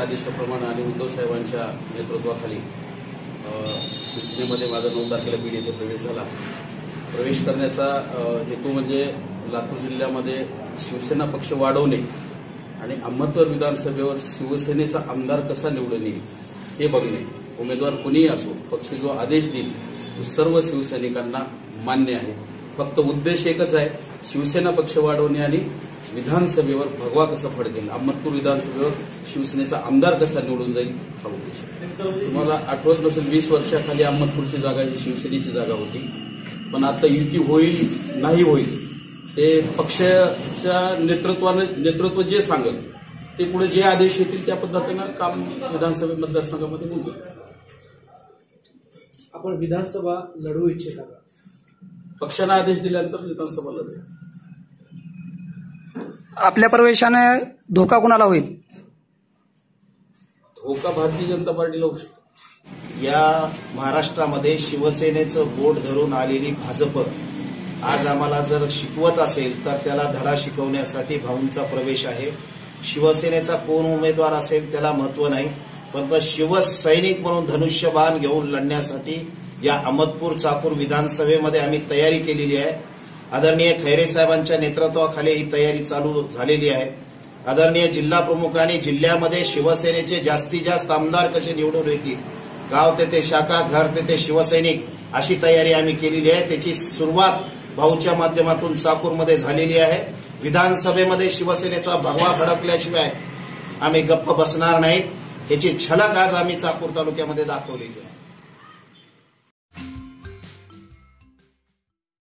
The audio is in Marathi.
आदेशाप्रमाणे आणि उद्धव साहेबांच्या नेतृत्वाखाली शिवसेनेमध्ये माझा नऊ तारखेला बीड येथे प्रवेश झाला. प्रवेश करण्याचा हेतू म्हणजे लातूर जिल्ह्यामध्ये शिवसेना पक्ष वाढवणे आणि अहमदनगर विधानसभेवर शिवसेनेचा आमदार कसा निवडून येईल हे बघणे. उमेदवार कुणीही असो पक्ष जो आदेश देईल तो सर्व शिवसैनिकांना मान्य आहे. फक्त उद्देश एकच आहे शिवसेना पक्ष वाढवणे आणि विधानसभेवर भगवा कसा फडकेल अहमदपूर विधानसभेवर शिवसेनेचा आमदार कसा निवडून जाईल? हा उद्देश तुम्हाला आठवत नसेल वीस वर्षाखाली अहमदपूरची जागा ही शिवसेनेची जागा होती. पण आता युती होईल नाही होईल ते पक्षाच्या नेतृत्वानं नेतृत्व जे सांगेल ते पुढे जे आदेश येतील त्या पद्धतीनं काम विधानसभा मतदारसंघामध्ये होईल आपण विधानसभा लढवू इच्छिता का पक्षानं आदेश दिल्यानंतर विधानसभा लढेल. आपल्या प्रवेशाने धोका कुणाला होईल? धोका भारतीय जनता पार्टीला होऊ शकतो. या महाराष्ट्रामध्ये शिवसेनेचं बोट धरून आलेली भाजप आज आम्हाला जर शिकवत असेल तर त्याला धडा शिकवण्यासाठी भाऊंचा प्रवेश आहे. शिवसेनेचा कोण उमेदवार असेल त्याला महत्त्व नाही. पण शिवसैनिक म्हणून धनुष्यबाण घेऊन लढण्यासाठी या अहमदपूर चाकूर विधानसभेमध्ये आम्ही तयारी केलेली आहे. आदरणीय खैरे साहेबांच्या नेतृत्वाखाली ही तयारी चालू झालेली आहे. आदरणीय जिल्हा प्रमुखांनी जिल्ह्यामध्ये शिवसेनेचे जास्तीत जास्त आमदार कसे निवडून येतील? गाव तेथे शाखा घर तेथे शिवसैनिक अशी तयारी आम्ही केलेली आहे. त्याची सुरुवात भाऊच्या माध्यमातून चाकूरमध्ये झालेली आहे. विधानसभेमध्ये शिवसेनेचा भगवा फडकल्याशिवाय आम्ही गप्प बसणार नाहीत याची झलक आज आम्ही चाकूर तालुक्यामध्ये दाखवलेली आहे.